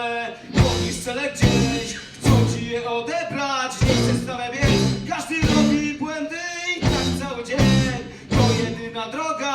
cele cele gdzieś, chcą ci je odebrać. Nie chcesz stale mieć, każdy robi błędy I tak cały dzień, to jedyna droga